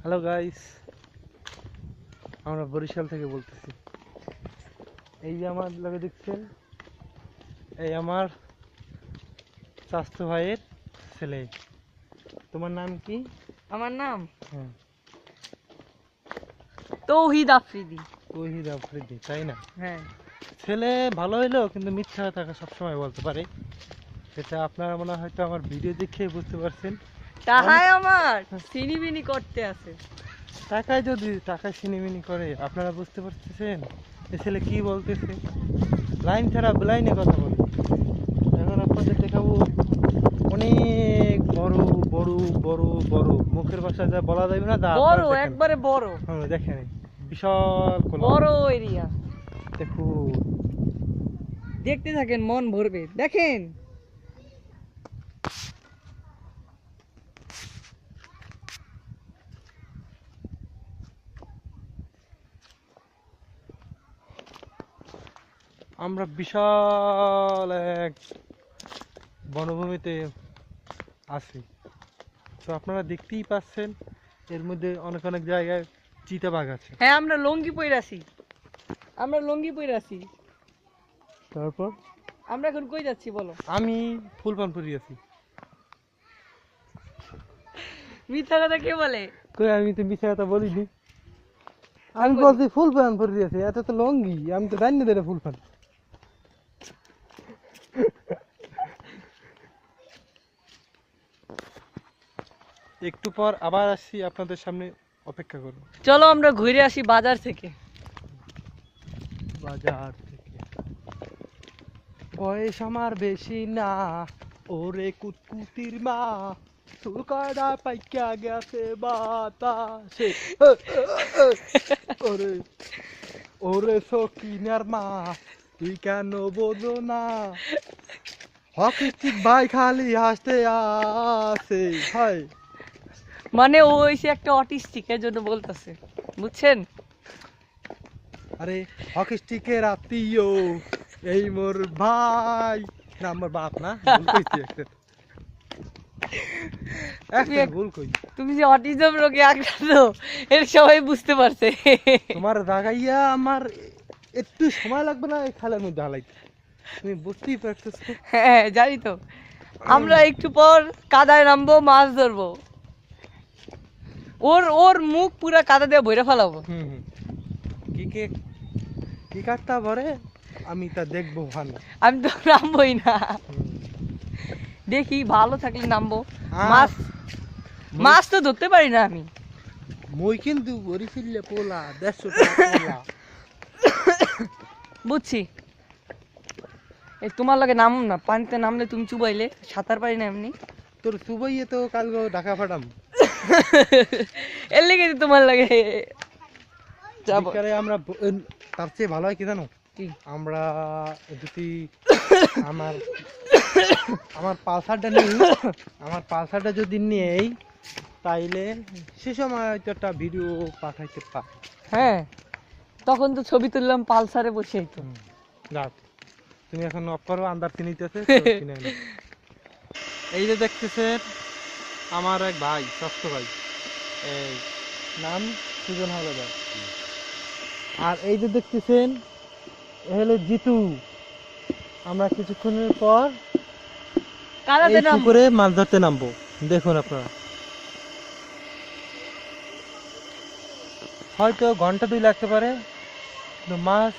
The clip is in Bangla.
হ্যালো গাইস আমরা বরিশাল থেকে বলতেছি। এই যে আমার লগে দেখছেন এই আমার স্বাস্থ্য ভাইয়ের ছেলে। তোমার নাম কি? আমার নাম? হ্যাঁ। তৌহিদ আফ্রিদি। তহিদ আফ্রিদি তাই না? হ্যাঁ। ছেলে ভালো হইল কিন্তু মিথ্যা কথা সবসময় বলতে পারে। সেটা আপনারা মনে হয়তো আমার ভিডিও দেখে বুঝতে পারছেন। তাহাই আমার সিনিবিনি করতে আছে। টাকায় যদি টাকায় সিনেমিনি করে আপনারা বুঝতে পারতেছেন? এ ছেলে কি বলতেছে? লাইন ছাড়া লাইনে কথা বলে। এখন আপনাদের দেখাবো অনেক বড় বড় বড় বড়। মুখের ভাষা যা বলা যাবে না তা বড় একবারে বড়। হ্যাঁ দেখেন বিশাল বড় এরিয়া। দেখুন। দেখতে থাকেন মন ভরবে। দেখেন। আমরা বিশাল এক বনভূমিতে আছি। তো আপনারা দেখতেই পাচ্ছেন এর মধ্যে অনেক অনেক জায়গায় চিতাবাঘ আছে। হ্যাঁ আমরা লঙ্গি পরে আছি। আমরা লঙ্গি পরে আছি। তারপর? আমরা এখন কই যাচ্ছি বলো? আমি ফুল পান আছি। মিথ্যা কথা কে বলে? কই আমি তো মিথ্যা কথা বলিনি। আমি বলছি ফুল পান আছি এত তো লঙ্গি আমি তো জানি না ফুল পান একটু পর আবার আসছি আপনাদের সামনে অপেক্ষা করুন চলো আমরা ঘুরে আসি বাজার থেকে। বাজার থেকে। বয়স আমার বেশি না। ওরে কুতকুতির মা সুকাডা পাইকা গেছে বাতাসে। ওরে ওরে সকিনার মা তুই কেন বোঝো না? হকি ভাই খালি হাসতে আসে। হয়। মানে ও হইছে একটা অটিস্টিক এর জন্য বলতেছে বুঝছেন? আরে হকি স্টিকের আত্মীয় এই মোর ভাই। না আমার বাপ না তুমি যে অটিজম রোগে আক্রান্ত এর সবাই বুঝতে পারছে। তোমার জাগাইয়া আমার একটু সময় লাগবে না এই খালের মধ্যে হালাইতে। তুমি বুঝতেই পারতেছো। হ্যাঁ জানি তো। আমরা একটু পর কাদায় নামবো মাছ ধরবো। ওর ওর মুখ পুরা কাদা দিয়ে ভরে ফেলাবো। কি কে কি কাটটা ভরে আমি তা দেখব ভালো। আমি তো নামবোই না। দেখি ভালো থাকলে নামবো। মাছ মাছ তো ধরতে পারি না আমি। মই কিন্তু বরিশিল্লে পোলা দেড়শো টাকা বুঝছি। এই তোমার লাগে নাম না পানিতে নামলে তুমি চুবাইলে সাঁতার পারি না এমনি। তোর সুবইয়ে তো কালকে ঢাকা ফাটাম। এর লেগে তোমার লাগে। যাব। আমরা তার চেয়ে ভালো হয় কি জানো? কি? আমরা যদি আমার আমার পালসারটা নিই আমার পালসারটা যদি নেই তাইলে সে সময় হয়তো একটা ভিডিও পাঠাইতে পার। হ্যাঁ তখন তো ছবি তুললাম পালসারে বসেই তো রাত তুমি এখন অফ করো আন্দার কিনিতেছে এই যে দেখতেছেন আমার এক ভাই ষষ্ঠ ভাই। এই নাম সুজন হাওলাদার। আর এই যে দেখতেছেন এ হলো জিতু। আমরা কিছুক্ষণের পর এই পুকুরে মাছ ধরতে নামবো। দেখুন আপনারা। হয়তো ঘণ্টা দুই লাগতে পারে কিন্তু মাছ